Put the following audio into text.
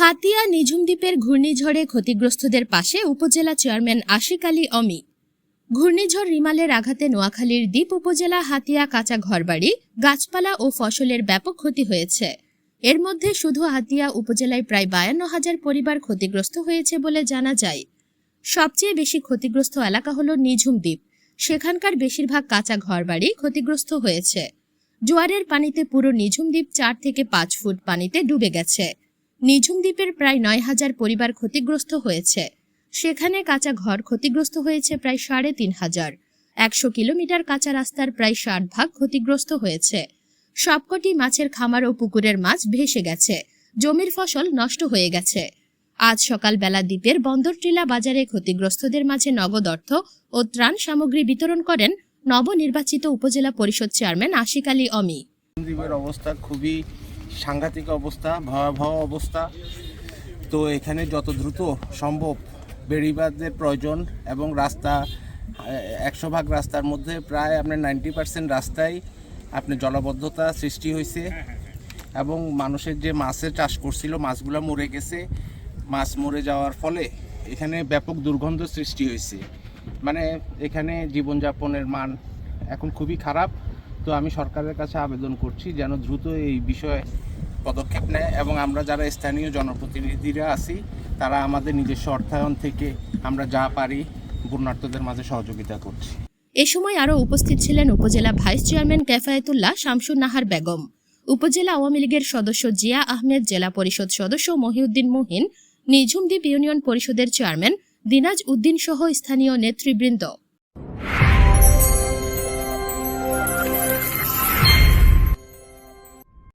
হাতিয়া নিঝুম দ্বীপের ঘূর্ণিঝড়ে ক্ষতিগ্রস্তদের পাশে উপজেলা চেয়ারম্যান আশিক আলী অমি। ঘূর্ণিঝড় রিমালের আঘাতে নোয়াখালীর দ্বীপ উপজেলা হাতিয়া কাঁচা ঘরবাড়ি, গাছপালা ও ফসলের ব্যাপক ক্ষতি হয়েছে। এর মধ্যে শুধু হাতিয়া উপজেলায় প্রায় বায়ান্ন হাজার পরিবার ক্ষতিগ্রস্ত হয়েছে বলে জানা যায়। সবচেয়ে বেশি ক্ষতিগ্রস্ত এলাকা হল নিঝুম দ্বীপ। সেখানকার বেশিরভাগ কাঁচা ঘরবাড়ি ক্ষতিগ্রস্ত হয়েছে। জোয়ারের পানিতে পুরো নিঝুম দ্বীপ চার থেকে পাঁচ ফুট পানিতে ডুবে গেছে। নিঝুম দ্বীপের প্রায় নয় হাজার পরিবার ক্ষতিগ্রস্ত হয়েছে। সেখানে কাঁচা ঘর ক্ষতিগ্রস্ত হয়েছে প্রায় সাড়ে তিন হাজার। একশো কিলোমিটার কাঁচা রাস্তার প্রায় ষাট ভাগ ক্ষতিগ্রস্ত হয়েছে। সবকটি মাছের খামার ও পুকুরের মাছ ভেসে গেছে। জমির ফসল নষ্ট হয়ে গেছে। আজ সকালবেলা দ্বীপের বন্দরটিলা বাজারে ক্ষতিগ্রস্তদের মাঝে নগদ অর্থ ও ত্রাণ সামগ্রী বিতরণ করেন নবনির্বাচিত উপজেলা পরিষদ চেয়ারম্যান আশিক আলী অমি। দ্বীপের অবস্থা খুবই সাংঘাতিক অবস্থা, ভয়াবহ অবস্থা। তো এখানে যত দ্রুত সম্ভব বেড়িবাঁধের প্রয়োজন এবং রাস্তা, একশো ভাগ রাস্তার মধ্যে প্রায় আপনার নাইনটি পার্সেন্ট রাস্তায় আপনি জলবদ্ধতা সৃষ্টি হয়েছে এবং মানুষের যে মাছের চাষ করছিল, মাছগুলো মরে গেছে। মাছ মরে যাওয়ার ফলে এখানে ব্যাপক দুর্গন্ধ সৃষ্টি হয়েছে। মানে এখানে জীবনযাপনের মান এখন খুবই খারাপ। তো আমি সরকারের কাছে আবেদন করছি যেন দ্রুত এই বিষয়ে পদক্ষেপ নেয় এবং আমরা যারা স্থানীয় জনপ্রতিনিধিরা আছি, তারা আমাদের নিজস্ব অর্থায়ন থেকে আমরা যা পারি বন্যার্থদের মাঝে সহযোগিতা করছি। এ সময় আরও উপস্থিত ছিলেন উপজেলা ভাইস চেয়ারম্যান কেফায়েতুল্লাহ শামসুন নাহার বেগম, উপজেলা আওয়ামী লীগের সদস্য জিয়া আহমেদ, জেলা পরিষদ সদস্য মহিউদ্দিন মুহিন, নিঝুমদ্বীপ ইউনিয়ন পরিষদের চেয়ারম্যান দিনাজ উদ্দিন সহ স্থানীয় নেতৃবৃন্দ।